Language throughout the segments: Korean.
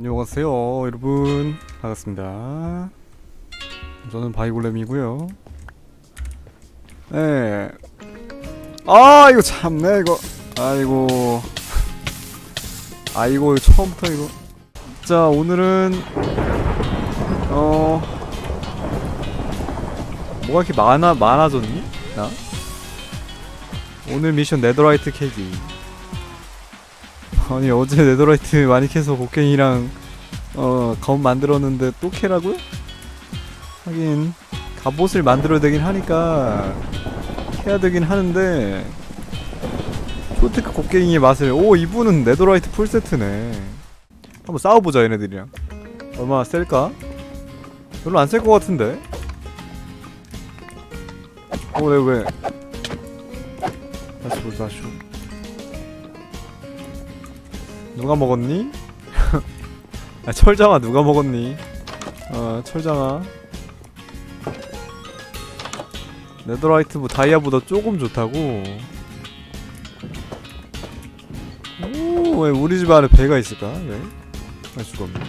안녕하세요 여러분. 반갑습니다. 저는 바이골렘이고요. 네. 아 이거 참네 이거. 아이고. 아이고 처음부터 이거. 자 오늘은 어 뭐가 이렇게 많아 많아졌니? 나? 오늘 미션 네더라이트 캐기 아니 어제 네더라이트 많이 캐서 곡괭이랑 어검 만들었는데 또 캐라고요? 하긴 갑옷을 만들어야 되긴 하니까 해야 되긴 하는데 초테크 곡괭이의 맛을 오 이분은 네더라이트 풀세트네 한번 싸워보자 얘네들이랑 얼마나 셀까? 별로 안 셀 것 같은데 오왜 왜? 다시 보자 다시 누가 먹었니? 아, 철장아 누가 먹었니? 어 철장아 네더라이트 뭐 다이아보다 조금 좋다고 오왜 우리 집 안에 배가 있을까? 왜? 알 수가 없네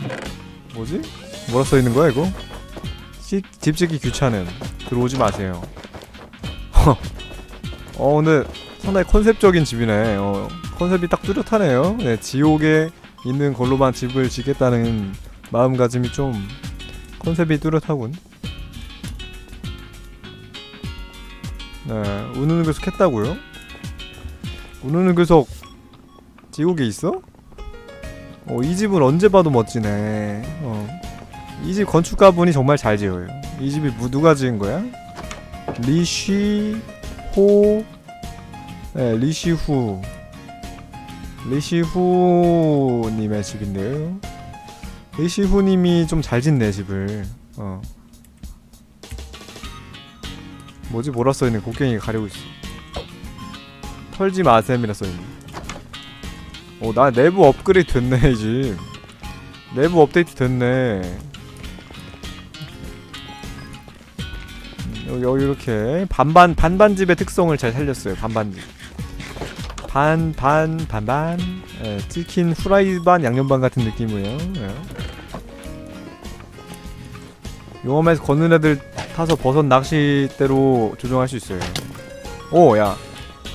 뭐지? 뭐라 써있는 거야 이거? 집, 집 짓기 귀찮은 들어오지 마세요 어 근데 상당히 컨셉적인 집이네 어, 컨셉이 딱 뚜렷하네요 네 지옥에 있는 걸로만 집을 짓겠다는 마음가짐이 좀 컨셉이 뚜렷하군 네 우는 괴속 했다고요? 우는 괴속 지옥에 있어? 어, 이 집은 언제 봐도 멋지네 어. 이 집 건축가분이 정말 잘 지어요 이 집이 무, 누가 지은 거야? 리쉬 호 네, 리시후 리시후님의 집인데요. 리시후님이 좀 잘 짓네 집을. 어. 뭐지 뭐라 써있는 곡괭이가 가리고 있어. 털지 마셈이라 써있네. 오, 나 내부 업그레이드 됐네 이 집. 내부 업데이트 됐네. 음, 여기, 여기 이렇게 반반 반반 집의 특성을 잘 살렸어요. 반반 집. 반, 반, 반 반. 예, 치킨 후라이 반 양념 반 같은 느낌이에요. 예. 용암에서 걷는 애들 타서 버섯 낚싯대로 조종할 수 있어요. 오 야.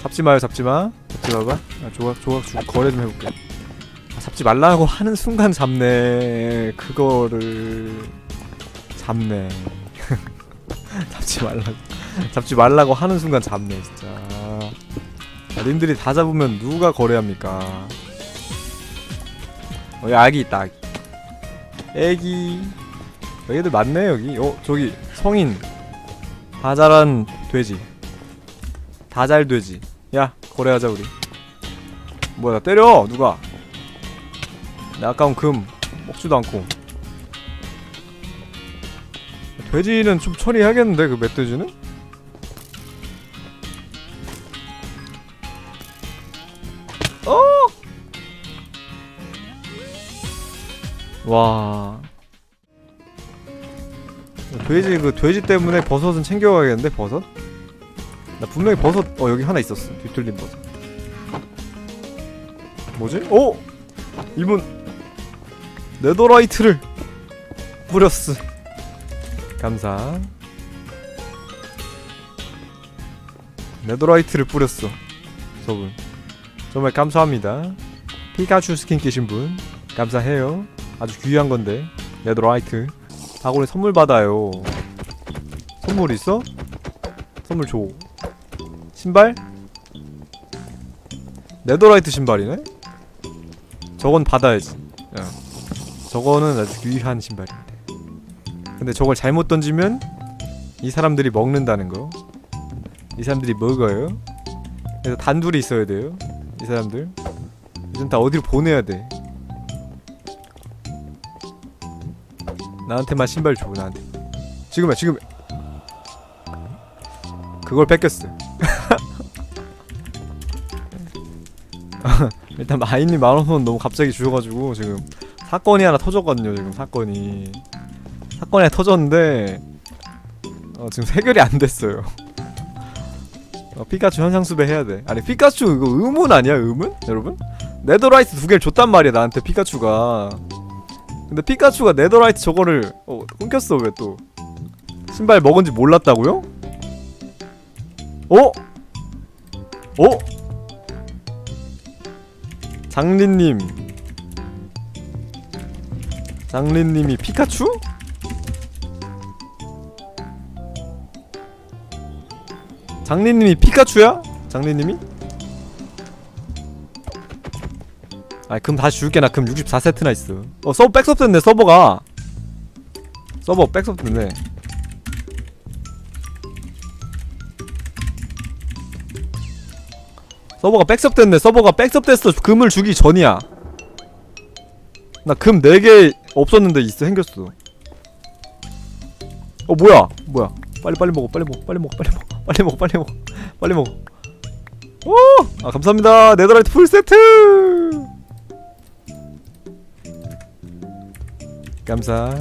잡지 마요 잡지 마. 잡지 마봐 아, 조각 조각 주, 거래 좀 해볼게. 아, 잡지 말라고 하는 순간 잡네. 그거를 잡네. 잡지 말라고 잡지 말라고 하는 순간 잡네 진짜 아, 님들이 다 잡으면 누가 거래합니까? 어, 여기 아기 있다. 아기. 애기. 애들 많네 여기. 어 저기 성인. 다 자란 돼지. 다 잘 돼지. 야 거래하자 우리. 뭐야 나 때려 누가? 내 아까운 금 먹지도 않고. 돼지는 좀 처리해야겠는데 그 멧돼지는? 와. 돼지 그 돼지 때문에 버섯은 챙겨가야겠는데 버섯? 나 분명히 버섯 어 여기 하나 있었어 뒤틀린 버섯. 뭐지? 오! 이분 네더라이트를 뿌렸어. 감사. 네더라이트를 뿌렸어. 저분 정말 감사합니다. 피카츄 스킨 끼신 분 감사해요. 아주 귀한 건데. 네더라이트 다골에 선물 받아요. 선물 있어? 선물 줘. 신발? 네더라이트 신발이네? 저건 받아야지. 야. 저거는 아주 귀한 신발인데. 근데 저걸 잘못 던지면 이 사람들이 먹는다는 거. 이 사람들이 먹어요. 그래서 단둘이 있어야 돼요 이 사람들. 이젠 다 어디로 보내야 돼 나한테만 신발 줘 나한테. 지금이야 지금. 그걸 뺏겼어. 일단 마이님 만원은 너무 갑자기 주셔가지고 지금 사건이 하나 터졌거든요 지금 사건이. 사건이 하나 터졌는데 어, 지금 해결이 안 됐어요. 어, 피카츄 현상수배 해야 돼. 아니 피카츄 이거 의문 아니야 의문? 여러분? 네더라이트 두 개를 줬단 말이야 나한테 피카츄가 근데 피카츄가 네더라이트 저거를 어 끊겼어 왜 또 신발 먹은지 몰랐다고요? 어? 어? 장린님 장린님이 피카츄? 장린님이 피카츄야? 장린님이? 아이 금 다시 줄게. 나 금 64세트나 있어. 어 서버 백섭 됐네 서버가. 서버 백섭 됐네. 서버가 백섭 됐네. 서버가 백섭 됐어. 금을 주기 전이야. 나 금 4개 없었는데 있어 생겼어. 어 뭐야? 뭐야? 빨리 빨리 먹어 빨리 먹어 빨리 먹어 빨리 먹어. 빨리 먹어 빨리 먹어. 빨리 먹어. 오 아 감사합니다. 네더라이트 풀 세트 감사.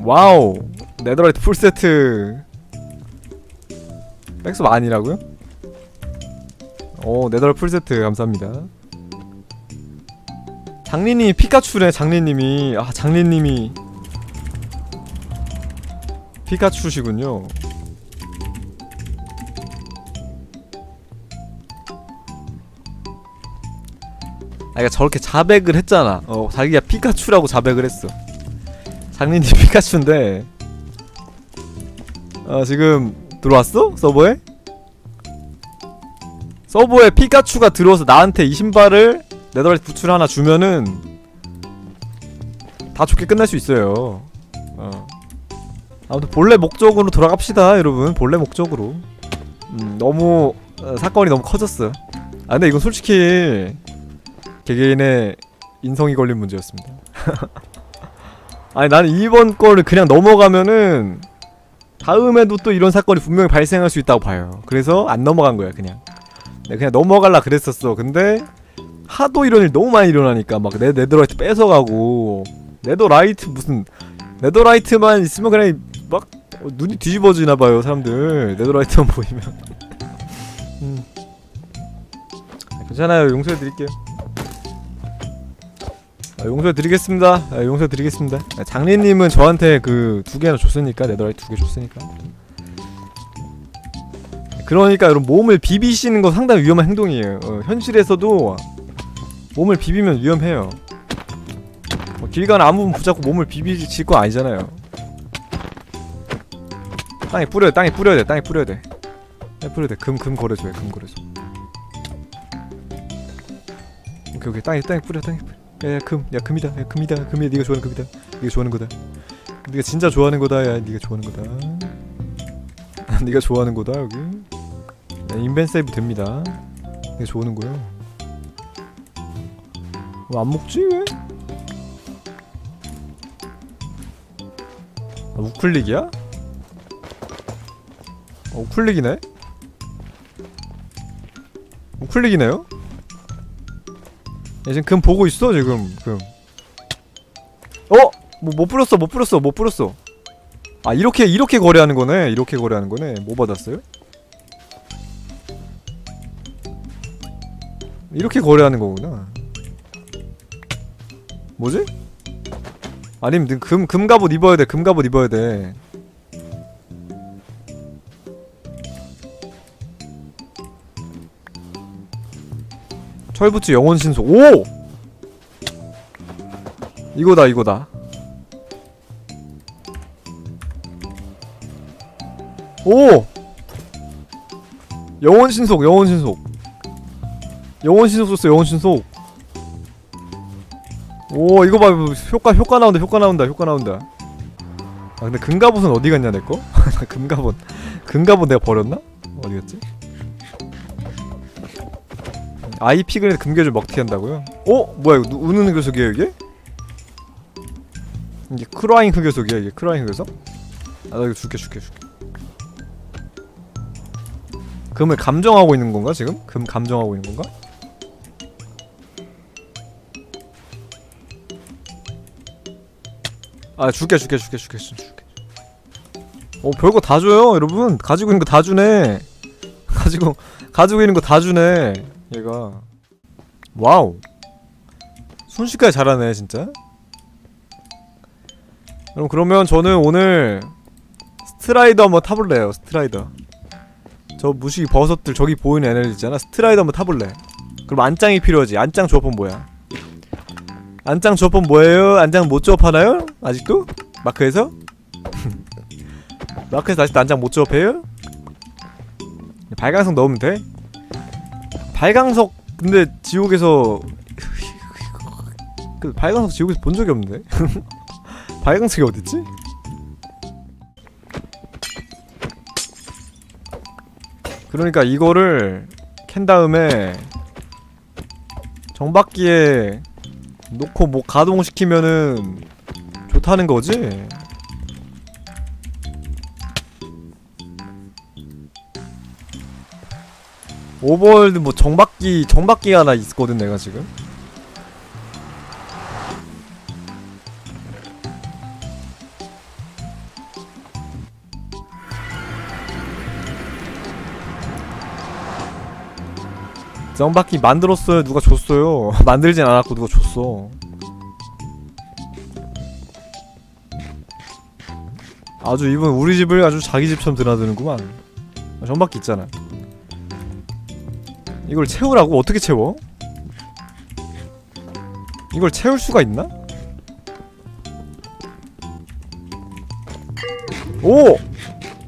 와우 네더라이트 풀 세트. 백섭 아니라고요? 오 네더라이트 풀 세트 감사합니다. 장리님이 피카츄네 장리님이. 아 장리님이 피카츄시군요 그러니까 저렇게 자백을 했잖아. 어, 자기가 피카츄라고 자백을 했어. 장린이 피카츄인데, 어, 지금 들어왔어? 서버에? 서버에 피카츄가 들어와서 나한테 이 신발을 네더라이트 부츠를 하나 주면은 다 좋게 끝날 수 있어요. 어. 아무튼 본래 목적으로 돌아갑시다, 여러분. 본래 목적으로. 음, 너무 어, 사건이 너무 커졌어. 아, 근데 이건 솔직히 개개인의 인성이 걸린 문제였습니다. 아니 나는 이번 거를 그냥 넘어가면은 다음에도 또 이런 사건이 분명히 발생할 수 있다고 봐요. 그래서 안 넘어간 거야 그냥. 내가 그냥 넘어갈라 그랬었어. 근데 하도 이런 일 너무 많이 일어나니까 막 내 네더라이트 뺏어가고 네더라이트 무슨 네더라이트만 있으면 그냥 막 어, 눈이 뒤집어지나 봐요 사람들 네더라이트만 보이면. 음. 괜찮아요 용서해 드릴게요. 아, 용서 드리겠습니다. 아, 용서 드리겠습니다. 아, 장리님은 저한테 그 두 개나 줬으니까 네더라이트 두 개 줬으니까. 그러니까 여러분 몸을 비비시는 거 상당히 위험한 행동이에요. 어, 현실에서도 몸을 비비면 위험해요. 뭐, 길 가는 아무 분 붙잡고 몸을 비비실 거 아니잖아요. 땅에 뿌려야 돼. 땅에 뿌려야 돼. 땅에 뿌려야 돼. 땅에 뿌려야 돼. 금금 거래줘요. 금 거래줘. 오케이 오케이 땅에 땅에 뿌려 땅에 뿌려. 야 야 금, 야 금이다, 야 금이다, 금이야. 네가 좋아하는 금이다. 네가 좋아하는 거다. 네가 진짜 좋아하는 거다. 야, 네가 좋아하는 거다. 네가 좋아하는 거다 여기. 야, 인벤 세이브 됩니다. 네가 좋아하는 거야. 왜안 먹지 왜? 아, 우클릭이야? 어, 우클릭이네? 우클릭이네요? 야 지금 금 보고 있어 지금 금 어? 뭐못 뿌렸어 못 뿌렸어 못 뿌렸어 아 이렇게 이렇게 거래하는 거네 이렇게 거래하는 거네 뭐 받았어요? 이렇게 거래하는 거구나 뭐지? 아니면 금, 금 갑옷 입어야 돼. 금 갑옷 입어야 돼. 철부츠 영혼 신속. 오! 이거다, 이거다. 오! 영혼 신속, 영혼 신속. 영혼 신속 줬어, 영혼 신속. 오 이거 봐 효과 효과 나온다 효과 나온다 효과 나온다 아 근데 금갑옷은 어디 갔냐 내거? 금갑옷 금갑옷 내가 버렸나? 어디 갔지? 아이 피그레 금괴줄 먹튀 한다고요? 어? 뭐야 이거 누- 우는 흑요석이야 이게? 이게 크라잉 흑요석이야 이게 크라잉 흑요석? 아 나 이거 줄게 줄게 줄게 금을 감정하고 있는 건가 지금? 금 감정하고 있는 건가? 아 줄게 줄게 줄게 줄게 줄게 어 별거 다 줘요 여러분 가지고 있는 거 다 주네 가지고 가지고 있는 거 다 주네 얘가 와우 순식간에 잘하네 진짜 그럼 그러면 저는 오늘 스트라이더 한번 타볼래요 스트라이더 저 무식이 버섯들 저기 보이는 애들 있잖아 스트라이더 한번 타볼래 그럼 안짱이 필요하지 안짱 조합은 뭐야 안짱 조합은 뭐예요? 안짱 못 조합하나요? 아직도? 마크에서? 마크에서 아직도 안짱 못 조합해요? 발광석 넣으면 돼? 발광석 근데 지옥에서 그 발광석 지옥에서 본 적이 없는데 발광석이 어딨지? 그러니까 이거를 캔 다음에 정박기에 놓고 뭐 가동시키면은 좋다는 거지? 오버월드 뭐 정박기 정박기 하나 있거든 내가 지금. 정박기 만들었어요. 누가 줬어요? 만들진 않았고 누가 줬어? 아주 이분 우리 집을 아주 자기 집처럼 드나드는구만. 아, 정박기 있잖아 이걸 채우라고? 어떻게 채워? 이걸 채울 수가 있나? 오!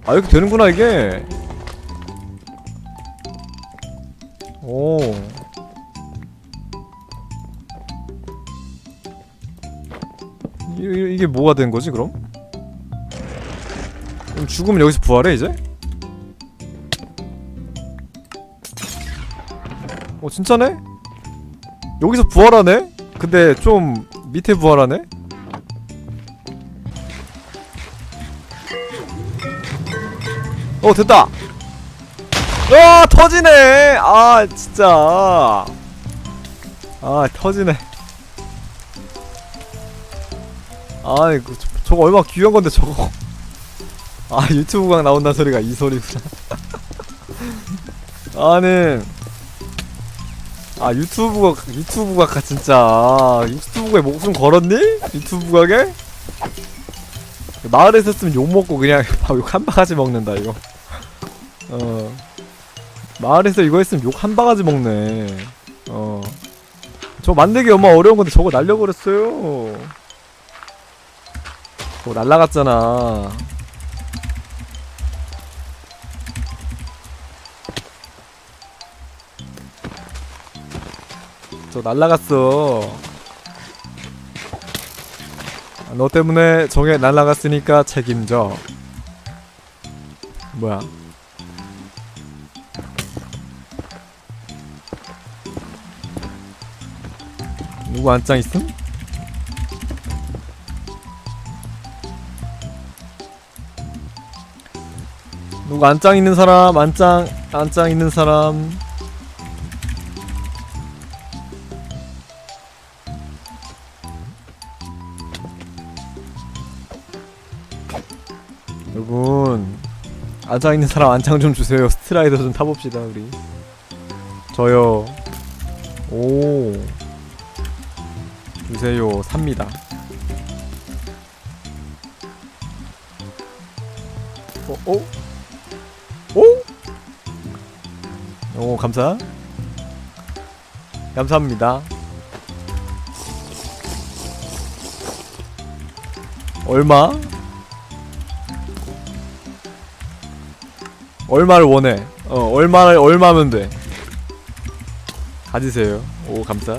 아 이렇게 되는구나 이게 오 이, 이- 이게 뭐가 된 거지 그럼? 그럼 죽으면 여기서 부활해 이제? 어 진짜네? 여기서 부활하네? 근데 좀 밑에 부활하네? 어 됐다! 아 터지네! 아 진짜 아 터지네 아 이거 저, 저거 얼마나 귀한 건데 저거 아 유튜브 각 나온다는 소리가 이 소리구나 아는 아 유튜브가 유튜브가 진짜 유튜브에 목숨 걸었니? 유튜브 가게? 마을에 있었으면 욕 먹고 그냥 욕 한 바가지 먹는다 이거. 어 마을에서 이거 했으면 욕 한 바가지 먹네. 어. 저 만들기 얼마 어려운 건데 저거 날려버렸어요. 저거 날라갔잖아. 저 날라갔어. 아, 너 때문에 저게 날라갔으니까 책임져. 뭐야? 누구 안짱 있음? 누구 안짱 있는 사람? 안짱 안짱 있는 사람? 안짱 있는 사람 안짱 좀 주세요. 스트라이더 좀 타봅시다 우리. 저요. 오. 주세요. 삽니다. 어, 어? 오? 오, 감사. 감사합니다. 얼마? 얼마를 원해? 어, 얼마를 얼마면 돼? 가지세요. 오, 감사.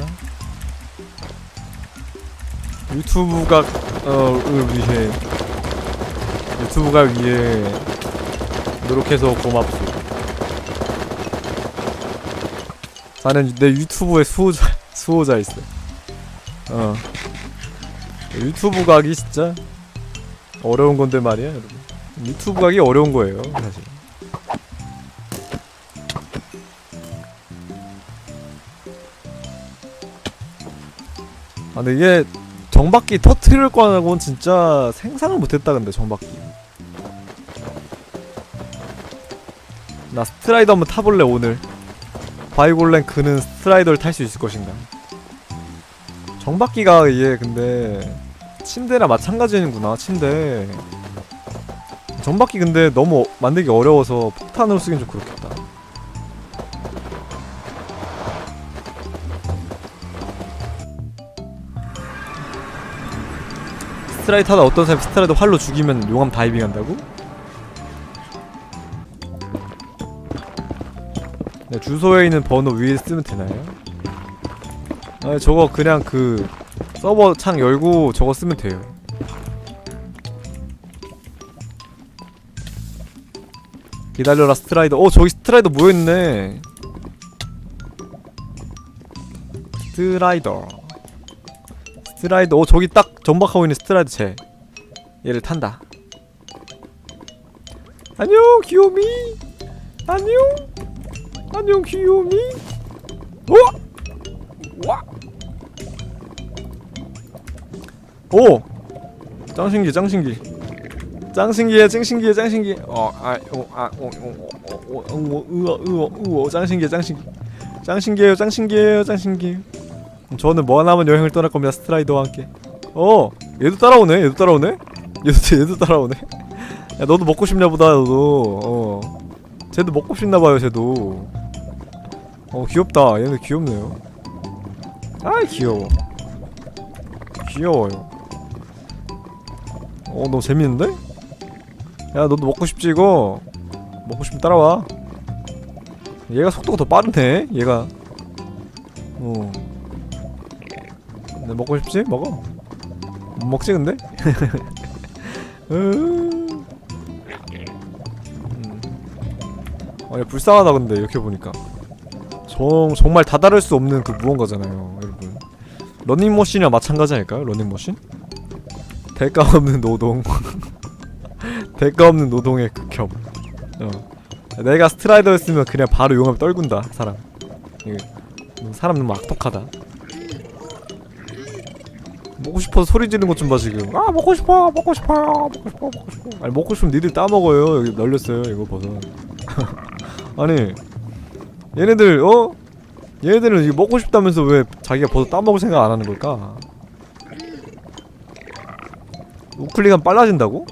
유튜브가 어을 위해 유튜브가 위해 노력해서 고맙소. 나는 내 유튜브에 수호자 수호자 있어. 어 유튜브 가기 진짜 어려운 건데 말이야 여러분. 유튜브 가기 어려운 거예요 사실. 아 근데 이게 정박기 터트릴 거라고는 진짜 생각을 못했다 근데 정박기. 나 스트라이더 한번 타볼래 오늘. 바이골렌 그는 스트라이더를 탈 수 있을 것인가. 정박기가 이게 근데 침대랑 마찬가지는구나 침대. 정박기 근데 너무 만들기 어려워서 폭탄으로 쓰긴 좀 그렇겠 스트라이트 하다 어떤 사람이 스트라이트 활로 죽이면 용암 다이빙 한다고? 네, 주소에 있는 번호 위에 쓰면 되나요? 아 저거 그냥 그 서버 창 열고 저거 쓰면 돼요 기다려라 스트라이더 어 저기 스트라이더 모여있네 스트라이더 스트라이더 어 저기 딱 전박하고 있는 스트라이더 쟤 얘를 탄다 안녕 귀요미 안녕 안녕 귀요미 어? 와 오! 짱신기 짱신기 짱신기해 짱신기해 짱신기 어아오아오오오오 으어 으어 으어 짱신기해 짱신기 짱신기해요 짱신기해요 짱신기 저는 머나먼 여행을 떠날 겁니다 스트라이더와 함께. 어 얘도 따라오네 얘도 따라오네? 얘도 얘도 따라오네? 야 너도 먹고 싶냐 보다 너도. 어. 쟤도 먹고 싶나 봐요 쟤도. 어 귀엽다. 얘는 귀엽네요. 아 귀여워. 귀여워요. 어 너무 재밌는데? 야 너도 먹고 싶지 이거? 먹고 싶으면 따라와. 얘가 속도가 더 빠르네 얘가. 어 네, 먹고 싶지? 먹어 못 먹지 근데? 음. 음. 아, 얘 불쌍하다 근데 이렇게 보니까 정, 정말 다다를 수 없는 그 무언가잖아요 여러분 러닝머신이랑 마찬가지 아닐까요? 러닝머신? 대가 없는 노동 대가 없는 노동의 극혐 어. 내가 스트라이더였으면 그냥 바로 용암 떨군다 사람 이게 사람 너무 악독하다 먹고 싶어서 소리 지르는 것 좀 봐 지금 아 먹고 싶어 먹고 싶어 먹고 싶어 먹고 싶어 아니 먹고 싶으면 니들 따먹어요 여기 널렸어요 이거 버섯 아니 얘네들 어? 얘네들은 이거 먹고 싶다면서 왜 자기가 버섯 따먹을 생각 안 하는 걸까? 우클릭하면 빨라진다고?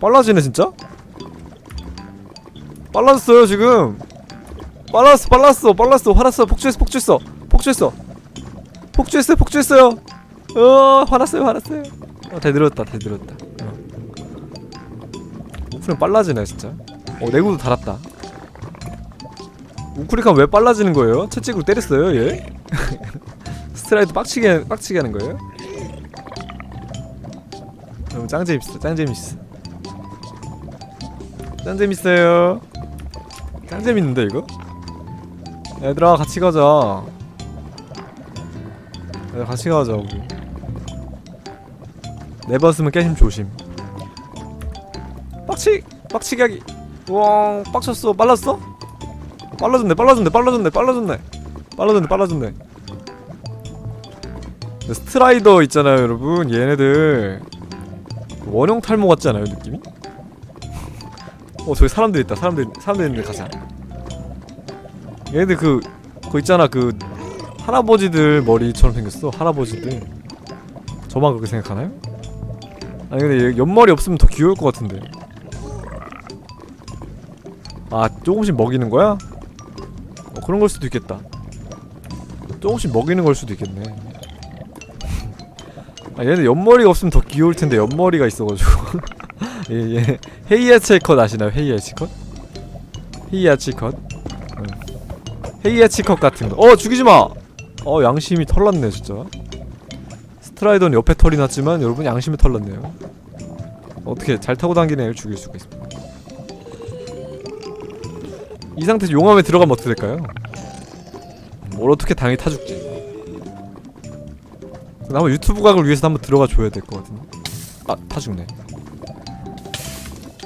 빨라지네 진짜? 빨라졌어요 지금 빨랐어 빨랐어 빨랐어 화났어 폭주했어 폭주했어 폭주했어 폭주했어요 폭주했어요 어 화났어요 화났어요 어 대들었다 대들었다 어. 우클릭 빨라지네 진짜 어 내구도 달았다 우클릭하면 왜 빨라지는 거예요? 채찍으로 때렸어요 얘? 스트라이드 빡치게 빡치게 하는 거예요? 너무 짱 재밌어 짱 재밌어 짱 재밌어요 짱 재밌는데 이거? 얘들아 같이 가자 같이 가자 우리 네번 쓰면 깨심 조심. 빡치! 빡치게 하기. 우와 빡쳤어. 빨랐어? 빨라졌네 빨라졌네 빨라졌네 빨라졌네. 빨라졌네 빨라졌네. 스트라이더 있잖아요 여러분 얘네들. 원형 탈모 같지 않아요 느낌이? 어 저기 사람들 있다 사람들 사람들 있는데 가자. 얘네들 그 그거 있잖아 그 할아버지들 머리처럼 생겼어 할아버지들 저만 그렇게 생각하나요? 아니 근데 얘 옆머리 없으면 더 귀여울 것 같은데 아 조금씩 먹이는 거야? 어, 그런 걸 수도 있겠다 조금씩 먹이는 걸 수도 있겠네 아 얘는 옆머리가 없으면 더 귀여울 텐데 옆머리가 있어가지고 예, 예. 헤이아치 컷 아시나요? 헤이아치 컷? 헤이아치 컷? 응. 헤이아치 컷 같은 거. 어 죽이지 마. 어 양심이 털났네 진짜. 스트라이더는 옆에 털이 났지만 여러분 양심이 털났네요. 어떻게 잘 타고 다니는 애를 죽일 수가 있습니다. 이 상태에서 용암에 들어가면 어떻게 될까요? 뭘 어떻게 당연히 타 죽지. 한번 유튜브 각을 위해서 한번 들어가 줘야 될 것 같은데. 아, 타 죽네.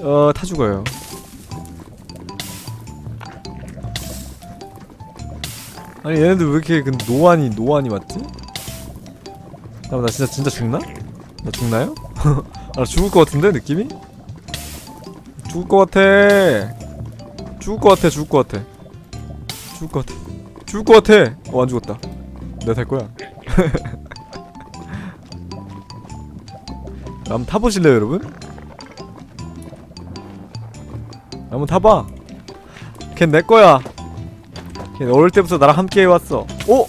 어, 타 죽어요. 아니 얘네들 왜 이렇게 그 노안이 노안이 맞지? 잠깐만 나 진짜 진짜 죽나? 나 죽나요? 아, 나 죽을 것 같은데 느낌이? 죽을 것 같아. 죽을 것 같아. 죽을 것 같아. 죽을 것 같아. 죽을 것 같아. 어 안 죽었다. 내가 탈 거야. 한번 타보실래요, 여러분? 한번 타봐. 걘 내 거야. 걔 어릴 때부터 나랑 함께 해왔어. 오!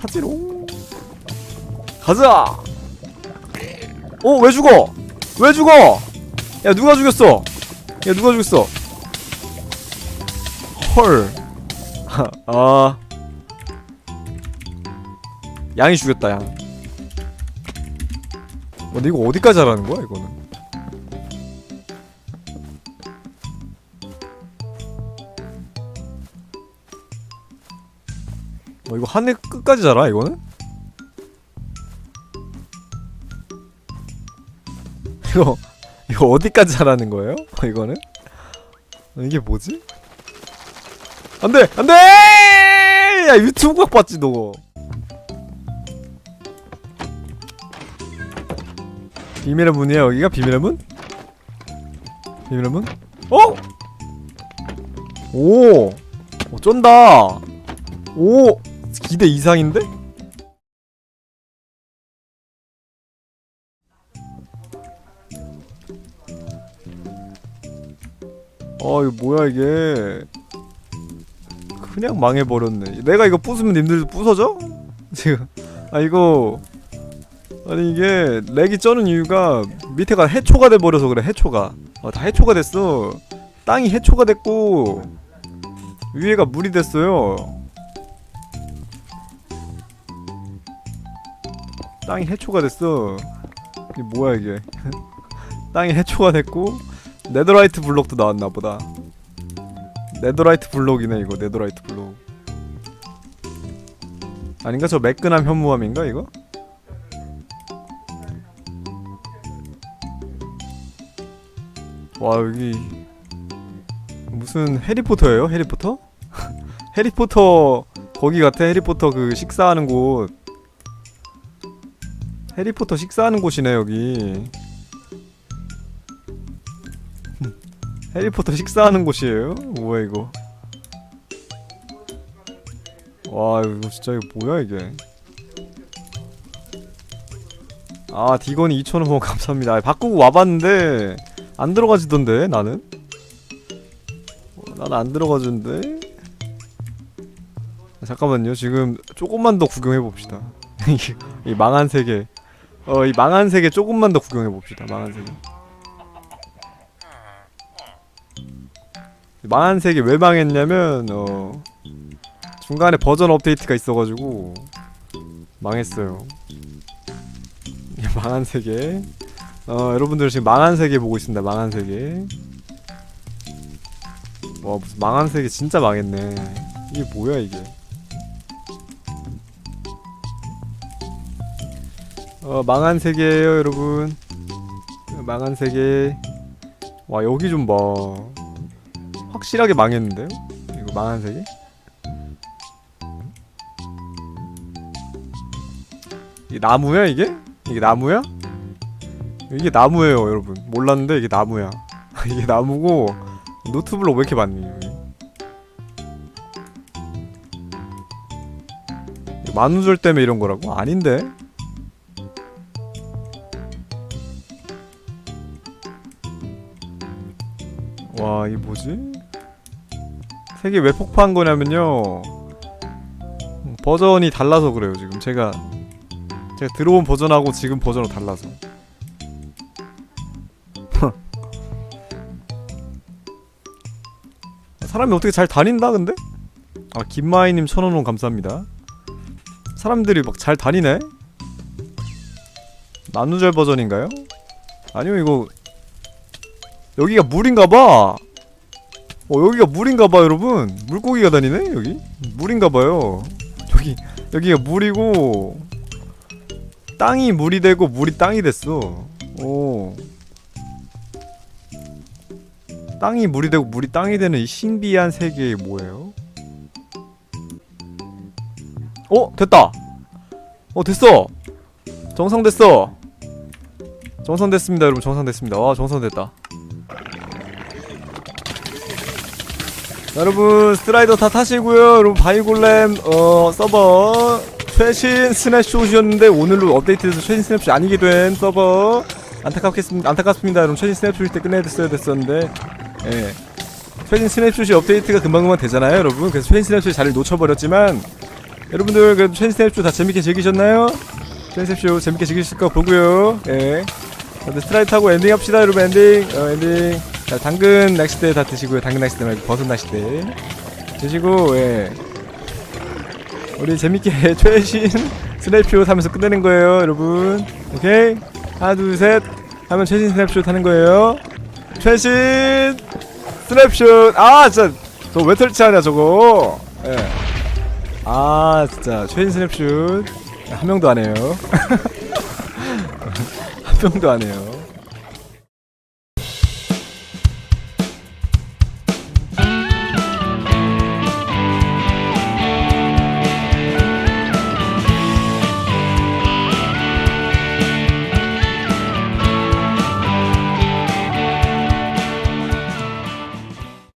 타지롱. 가자! 어, 왜 죽어? 왜 죽어? 야, 누가 죽였어? 야, 누가 죽였어? 헐. 아. 양이 죽였다, 양. 어, 근데 이거 어디까지 하라는 거야, 이거는? 어, 이거 하늘 끝까지 자라, 이거는? 이거, 이거 어디까지 자라는 거예요? 이거는? 어, 이게 뭐지? 안 돼! 안 돼! 야, 유튜브 각 봤지, 너. 비밀의 문이야, 여기가? 비밀의 문? 비밀의 문? 어? 오! 오, 쩐다! 오! 기대 이상인데? 아 이거 뭐야 이게? 그냥 망해버렸네. 내가 이거 부수면 님들도 부서져? 지금. 아 이거. 아니 이게 렉이 쩌는 이유가 밑에가 해초가 돼버려서 그래 해초가. 어, 다 해초가 됐어. 땅이 해초가 됐고 위에가 물이 됐어요 땅이 해초가 됐어. 이게 뭐야 이게? 땅이 해초가 됐고 네더라이트 블록도 나왔나 보다. 네더라이트 블록이네 이거 네더라이트 블록. 아닌가? 저 매끈함 현무암인가 이거? 와 여기 무슨 해리포터예요 해리포터? 해리포터 거기 같아 해리포터 그 식사하는 곳 해리포터 식사하는 곳이네 여기. 해리포터 식사하는 곳이에요? 뭐야 이거? 와 이거 진짜 이거 뭐야 이게? 아 디건이 2,000원 후원 감사합니다. 아, 바꾸고 와봤는데 안 들어가지던데 나는? 어, 나는 안 들어가지는데? 잠깐만요. 지금 조금만 더 구경해봅시다. 이 망한 세계 어 이 망한 세계 조금만 더 구경해 봅시다 망한 세계 망한 세계 왜 망했냐면 어 중간에 버전 업데이트가 있어가지고 망했어요. 이 망한 세계. 어 여러분들 지금 망한 세계 보고 있습니다. 망한 세계. 와 무슨 망한 세계 진짜 망했네. 이게 뭐야 이게? 어 망한 세계예요 여러분. 망한 세계. 와 여기 좀 봐. 확실하게 망했는데요? 이거 망한 세계? 이게 나무야 이게? 이게 나무야? 이게 나무예요 여러분 몰랐는데 이게 나무야 이게 나무고 노트블록 왜 이렇게 많니 만우절 때문에 이런 거라고? 아닌데? 와 이게 뭐지? 색이 왜 폭파한 거냐면요 버전이 달라서 그래요 지금 제가 제가 들어온 버전하고 지금 버전으로 달라서 사람이 어떻게 잘 다닌다 근데? 아 김마이님 천원원 감사합니다 사람들이 막 잘 다니네? 나누절 버전인가요? 아니요 이거 여기가 물인가봐. 어 여기가 물인가봐 여러분. 물고기가 다니네 여기? 물인가봐요. 여기 여기가 물이고 땅이 물이 되고 물이 땅이 됐어. 오. 땅이 물이 되고 물이 땅이 되는 이 신비한 세계에 뭐예요? 어 됐다. 어 됐어. 정상 됐어. 정상 됐습니다 여러분. 정상 됐습니다. 와 정상 됐다 여러분 스트라이더 다 타시고요. 여러분 바이골렘 어 서버. 최신 스냅샷이었는데 오늘로 업데이트돼서 최신 스냅샷 아니게 된 서버. 안타깝겠습니다. 안타깝습니다. 여러분 최신 스냅샷일 때 끝내야 됐어야 됐었는데. 예. 최신 스냅샷이 업데이트가 금방금방 되잖아요 여러분. 그래서 최신 스냅샷 자리를 놓쳐버렸지만 여러분들 그래도 최신 스냅샷 다 재밌게 즐기셨나요? 최신 스냅샷 재밌게 즐기실 거 보고요. 예. 근데 스트라이트 하고 엔딩 합시다 여러분. 엔딩. 어 엔딩 자 당근 낚싯대 다 드시고요. 당근 낚싯대 말고 버섯 낚싯대. 드시고 예. 우리 재밌게 최신 스냅슛 하면서 끝내는 거예요 여러분. 오케이? 하나 둘 셋. 하면 최신 스냅슛 하는 거예요. 최신 스냅슛 아 진짜. 저왜 설치하냐 저거. 예 아 진짜. 최신 스냅슛 한 명도 안 해요. 한 명도 안 해요